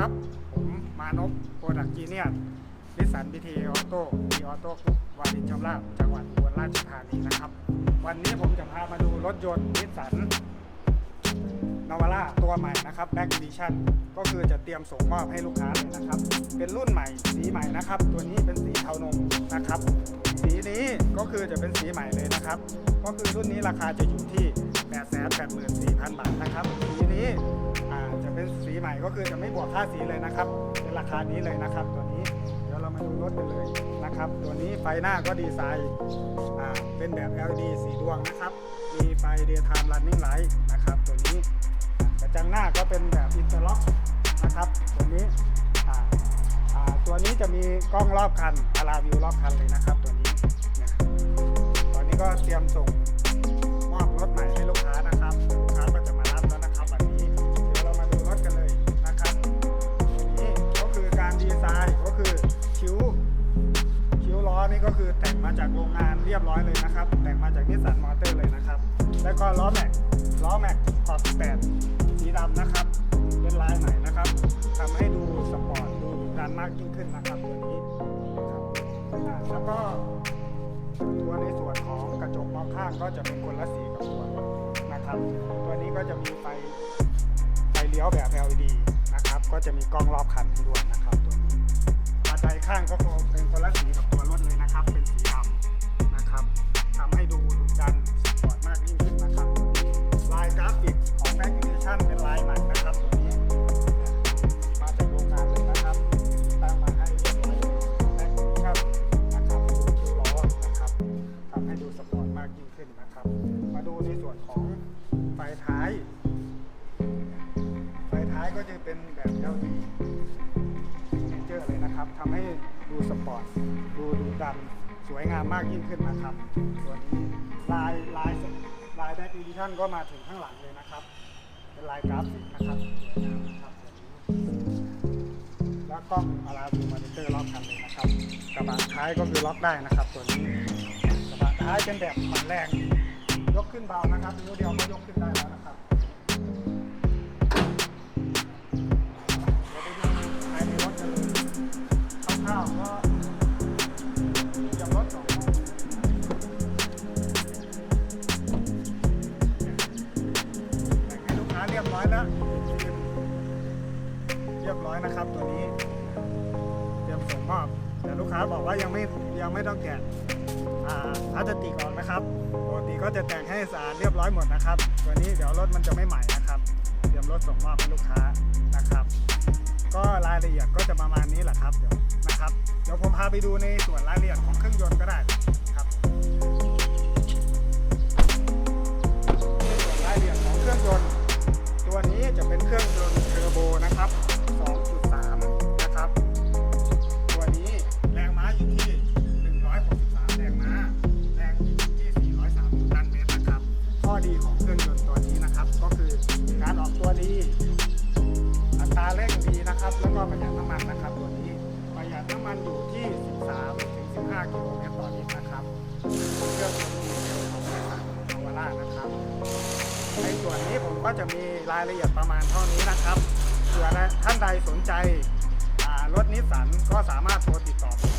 ครับ ผมมานพโปรดักจีเนียนิสสันบีทีออโต้ดีออโต้กุ๊วารินชำราบจังหวัดอุบลราชธานีนะครับ วันนี้ผมจะพามาดูรถยนต์นิสสันนาวาร่าตัวใหม่นะครับแบ็กดิชั่นก็คือจะเตรียมส่งมอบให้ลูกค้าเลยนะครับ เป็นรุ่นใหม่สีใหม่นะครับ ตัวนี้เป็นสีเทานมนะครับ สีนี้ก็คือจะเป็นสีใหม่เลยนะครับ ก็คือรุ่นนี้ราคาจะอยู่ที่ 8 8 4 0 0 0 บาทนะครับ สีนี้ ม่ก็คือจะไม่บวกค่าสีเลยนะครับเป็นราคานี้เลยนะครับ ตัวนี้เดี๋ยวเรามาดูรถกันเลยนะครับ ตัวนี้ไฟหน้าก็ดีไซน์เป็นแบบ LED สีดวงนะครับ มีไฟ daytime running light นะครับ ตัวนี้กระจังหน้าก็เป็นแบบอินเตอร์ล็อกนะครับ ตัวนี้ตัวนี้จะมีกล้องรอบคันอาราวิวรอบคันเลยนะครับ ตัวนี้ตอนนี้ก็เตรียมส่ง จากโรงงานเรียบร้อยเลยนะครับ แต่งมาจากนิสสันมอเตอร์เลยนะครับ แล้วก็ล้อแม็กล้อแม็กขอบ18สีดำนะครับ เป็นลายใหม่นะครับทำให้ดูสปอร์ตดูดุดันมากยิ่งขึ้นนะครับตัวนี้นะครับแล้วก็ตัวในส่วนของกระจกมองข้างก็จะเป็นคนละสีกับตัวนะครับ ตัวนี้ก็จะมีไฟไฟเลี้ยวแบบ LED นะครับ ก็จะมีกล้องรอบคันด้วยนะครับตัวนี้บันไดข้างก็คงเป็นคนละสีกับตัวรถเลยนะครับ เป็นสี ยิ่งขึ้นนะครับ มาดูในส่วนของไฟท้าย ไฟท้ายก็จะเป็นแบบ LED เนเจอร์เลยนะครับทำให้ดูสปอร์ต ดูดูดัน สวยงามมากยิ่งขึ้นนะครับตัวนี้ลายลายลายแบ็คดิชั่นก็มาถึงข้างหลังเลยนะครับ เป็นลายกราฟิกนะครับสวยงามนะครับตัวนี้แล้วกล้องอาราวิวมอนิเตอร์รอบคันเลยนะครับ กระบะท้ายก็คือล็อกได้นะครับ ตัวนี้ ท้ายเป็นแบบผ่อนแรง ยกขึ้นเบานะครับนิ้วเดียวก็ยกขึ้นได้แล้วนะครับเดี๋ยวไปดูภายในรถกันเลยคร่าวๆก็จะรถสองห้องแต่งให้ลูกค้าเรียบร้อยแล้วเรียบร้อยนะครับตัวนี้ เตรียมส่งมอบแต่ลูกค้าบอกว่ายังไม่ยังไม่ต้องแกะ พลาสติกออกนะครับปกติก็จะแต่งให้สะอาดเรียบร้อยหมดนะครับ ตัวนี้เดี๋ยวรถมันจะไม่ใหม่นะครับ เตรียมรถส่งมอบให้ลูกค้านะครับ ก็รายละเอียดก็จะประมาณนี้แหละครับเดี๋ยวนะครับเดี๋ยวผมพาไปดูในส่วนรายละเอียดของเครื่องยนต์ก็ได้ครับส่วนรายละเอียดของเครื่องยนต์ ตัวนี้จะเป็นเครื่องยนต์เทอร์โบนะครับ ก็ประหยัดน้ำมันนะครับตัวนี้ประหยัดน้ำมันอยู่ที่ 13ถึง15 กิโลเมตรต่อลิตรนะครับเครื่องยนต์ดีเซลของบริษัทนาวาร่านะครับ ในส่วนนี้ผมก็จะมีรายละเอียดประมาณเท่านี้นะครับเผื่อท่านใดสนใจรถนิสสันก็สามารถโทรติดต่อ